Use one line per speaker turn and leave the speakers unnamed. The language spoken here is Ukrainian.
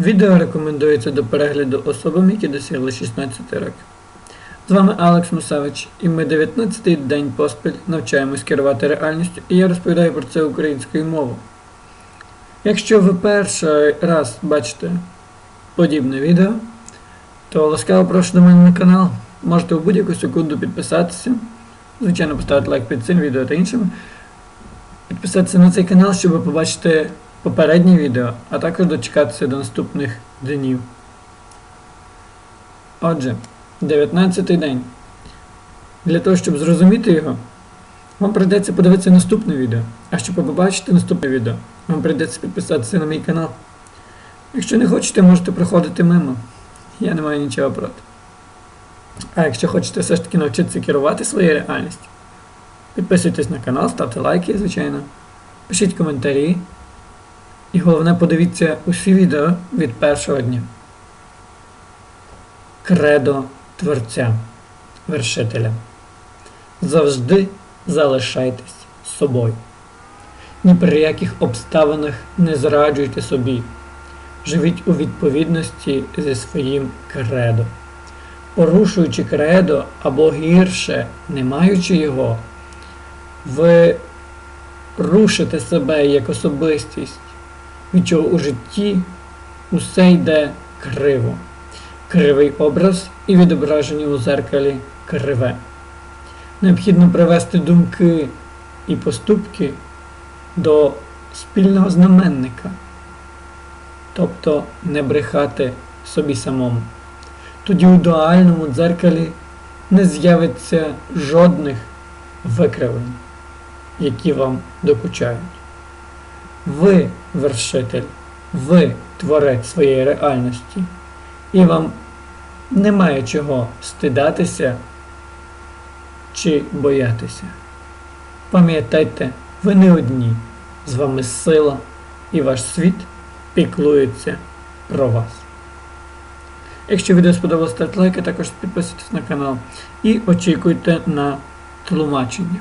Відео рекомендується до перегляду особам, які досягли 16 років. З вами Алекс Мусавич, і ми 19-й день поспіль навчаємось керувати реальністю, і я розповідаю про це українською мовою. Якщо ви перший раз бачите подібне відео, то ласкаво прошу до мене на канал. Можете у будь-яку секунду підписатися, звичайно, поставити лайк під цим відео та іншими. Підписатися на цей канал, щоб побачити попередні відео, а також дочекатися до наступних днів. Отже, 19-й день. Для того, щоб зрозуміти його, вам прийдеться подивитися наступне відео. А щоб побачити наступне відео, вам прийдеться підписатися на мій канал. Якщо не хочете, можете проходити мимо. Я не маю нічого проти. А якщо хочете все ж таки навчитися керувати своєю реальністю, підписуйтесь на канал, ставте лайки, звичайно, пишіть коментарі. І головне, подивіться усі відео від першого дня. Кредо Творця, Вершителя. Завжди залишайтесь собою. Ні при яких обставинах не зраджуйте собі. Живіть у відповідності зі своїм кредо. Порушуючи кредо або гірше, не маючи його, ви рушите себе як особистість, від чого у житті усе йде криво. Кривий образ і відображення у зеркалі криве. Необхідно привести думки і поступки до спільного знаменника, тобто не брехати собі самому. Тоді у дуальному дзеркалі не з'явиться жодних викривлень, які вам докучають. Ви вершитель, ви творець своєї реальності, і вам немає чого стидатися чи боятися. Пам'ятайте, ви не одні, з вами сила, і ваш світ піклується про вас. Якщо відео сподобалось, ставте лайки, також підписуйтесь на канал і очікуйте на тлумачення.